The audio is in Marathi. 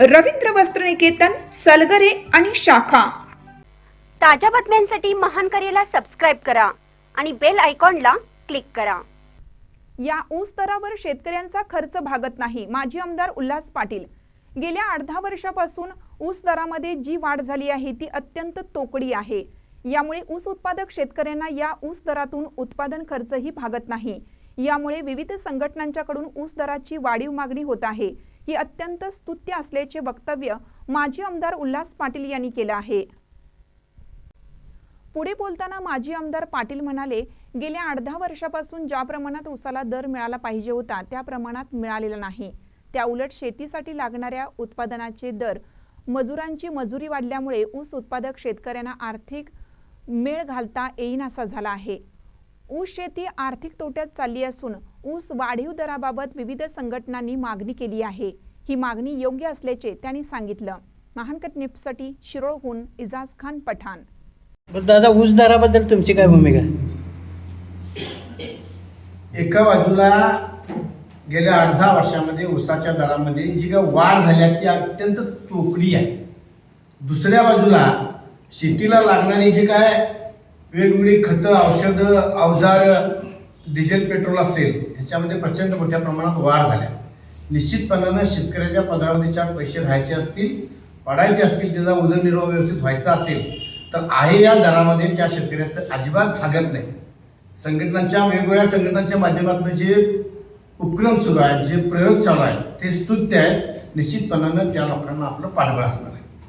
रवींद्र वस्त्रनिकेतन सलगरे आणि शाखा. ताज्या बातम्यांसाठी महान करेला सबस्क्राईब करा आणि बेल आयकॉनला क्लिक करा. या ऊस दरावर शेतकऱ्यांचा खर्च भागत नाही माजी आमदार उल्हास पाटील. गेल्या दहा वर्षापासून ऊस दरामध्ये जी वाढ झाली आहे ती अत्यंत तोकडी आहे. यामुळे ऊस उत्पादक शेतकऱ्यांना या ऊस दरातून उत्पादन खर्चही भागत नाही. यामुळे विविध संघटनांच्याकडून ऊस दराची वाढीव मागणी होत आहे. ही अत्यंत स्तुत्य असल्याचे वक्तव्य माजी आमदार उल्हास पाटील यांनी केलं आहे. पुढे बोलताना माजी आमदार पाटील म्हणाले गेल्या आठ दहा वर्षापासून ज्या प्रमाणात ऊसाला दर मिळाला पाहिजे होता त्या प्रमाणात मिळालेला नाही. त्या उलट शेतीसाठी लागणाऱ्या उत्पादनाचे दर मजुरांची मजुरी वाढल्यामुळे ऊस उत्पादक शेतकऱ्यांना आर्थिक मेळ घालता येईनासा झाला आहे. ऊस शेती आर्थिक तोट्यात चालली असून ऊस वाढीव दराबाबत विविध संघटनांनी मागणी केली आहे. ही मागणी योग्य असल्याचे त्यांनी सांगितलं. महानकट निप्ससाठी शिरोळहून इजाज खान पठाण. बरं दादा ऊस दराबद्दल तुमची काय भूमिका? एका बाजूला गेल्या अर्धा वर्षामध्ये ऊसाच्या दरामध्ये जी काय वाढ झाली आहे ती अत्यंत तोकडी आहे. दुसऱ्या बाजूला शेतीला लागणारी जी काय वेगवेगळी खतं औषधं अवजार डिझेल पेट्रोल असेल ह्याच्यामध्ये प्रचंड मोठ्या प्रमाणात वाढ झाल्या. निश्चितपणानं शेतकऱ्याच्या पदावरती चार पैसे राहायचे असतील पडायचे असतील त्याचा उदरनिर्वाह व्यवस्थित व्हायचा असेल तर आहे या दरामध्ये त्या शेतकऱ्याचं अजिबात भागत नाही. संघटनांच्या वेगवेगळ्या संघटनांच्या माध्यमातून जे उपक्रम सुरू आहेत जे प्रयोग चालू आहेत ते स्तुत्य आहेत. निश्चितपणानं त्या लोकांना आपलं पाठबळ असणार आहे.